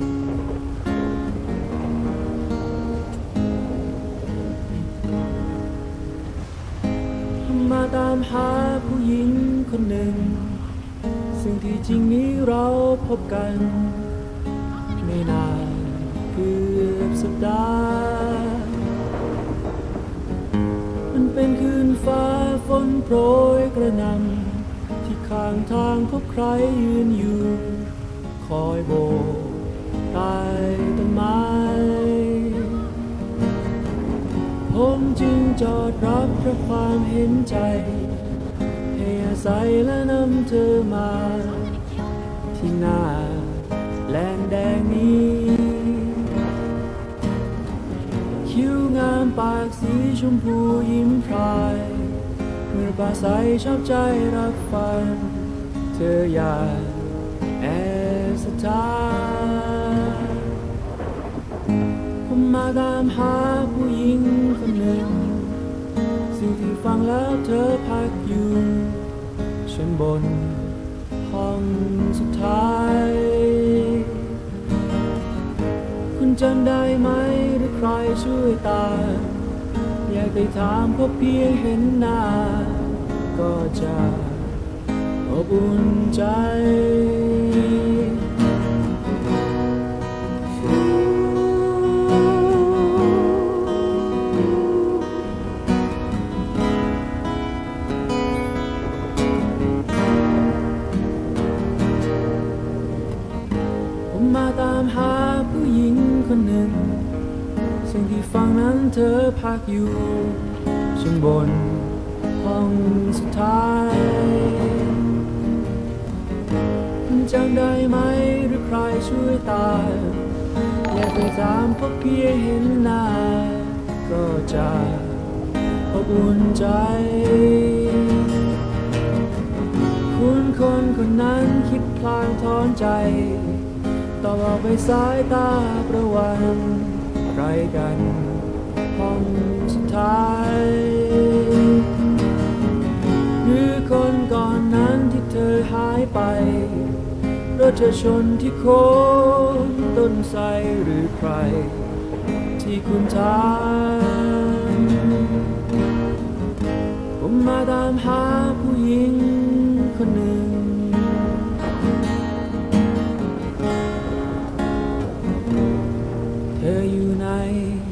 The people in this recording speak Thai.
มาตามหาผู้หญิงคนหนึ่ง ซึ่งที่จริงนี้เราพบกัน ไม่นานเกือบสัปดาห์มันเป็นคืนฟ้าฝนโปรยกระหน่ำที่ข้างทางพบใครยืนอยู่ คอยโบก ผมจึงจอดรับเพราะความเห็นใจ ให้อาศัยและนำเธอมา ที่หน้าแลนแดงนี้ คิ้วงามปากสีชมพูยิ้มพรายเมื่อปาใสชอบใจรับฟังเธออยากแอบสถาน มาตามหาผู้หญิงคนหนึ่ง สิ่งที่ฟังแล้วเธอพักอยู่ชั้นบนห้องสุดท้าย คุณจำได้ไหมหรือใครช่วยตามอยากได้ถามเพราะเพียงเห็นหน้า ก็จะอบอุ่นใจ ผมมาตามหาผู้หญิงคนหนึ่ง สิ่งที่ฟังนั้นเธอพักอยู่ชั้นบนห้องสุดท้ายคุณจำได้ไหมหรือใครช่วยตามอยากไปถามเพราะเพียงเห็นหน้าก็จะอบอุ่นใจ คุณคนคนนั้นคิดพลางถอนใจ อออกไปสายตาประวันใครกันห้องสุดท้ายหรือคนก่อนนั้นที่เธอหายไปรถเธอชนที่โค้งต้นไทรหรือใคร ที่คุณถามผมมาตามหา unite.